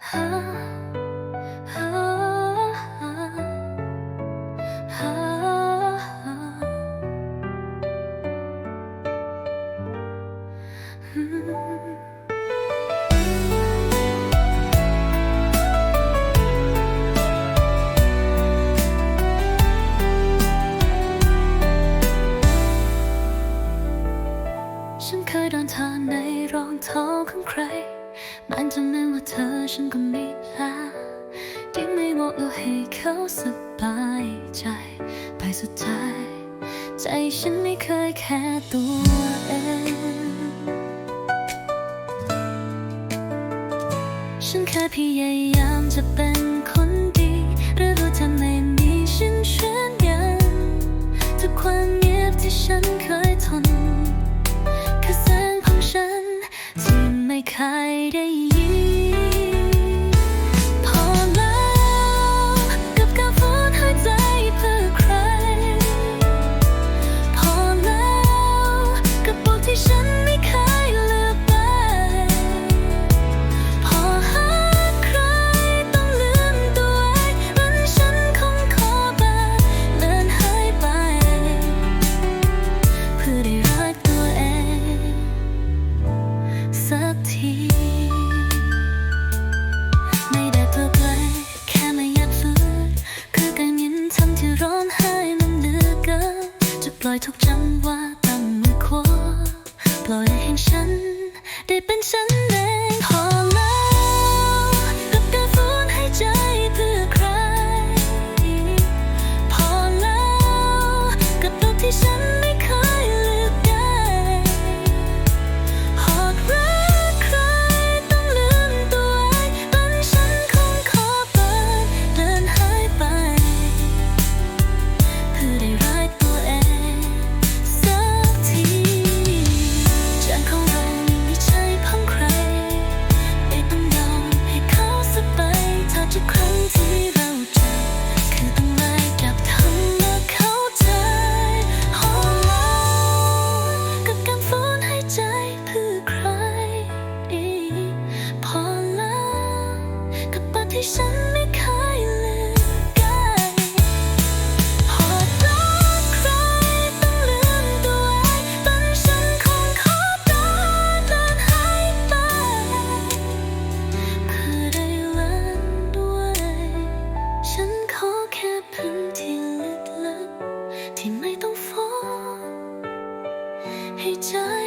ฉันเคยโดนเธอในรองเท้าของใคร มันจำนึกว่าเธอฉันก็มีแล้วที่ไม่บอกเราให้เขาสบายใจ ไปสุดท้าย ใจฉันไม่เคยแค่ตัวเอง ฉันแค่พยายามจะเป็นคนดี หรือรู้เธอไม สักทีไม่ได้เพื่อไกลแค่ไม่อยากฝืนคือการยินทั้งที่ร้อนหายมันเหลือเกินจะปล่อยทุกจังหวะตั้งมือคว้าปล่อยให้ฉัน ได้เป็นฉันเอง ที่ฉันไม่เคยลืมกันโดรักใครต้องลืมตัวไว้ตอฉันคงขอตัวเดินหายไปเธอได้ล้าด้วย ฉันขอแค่พื้นที่ลึกๆที่ไม่ต้องฟ้องให้เจอ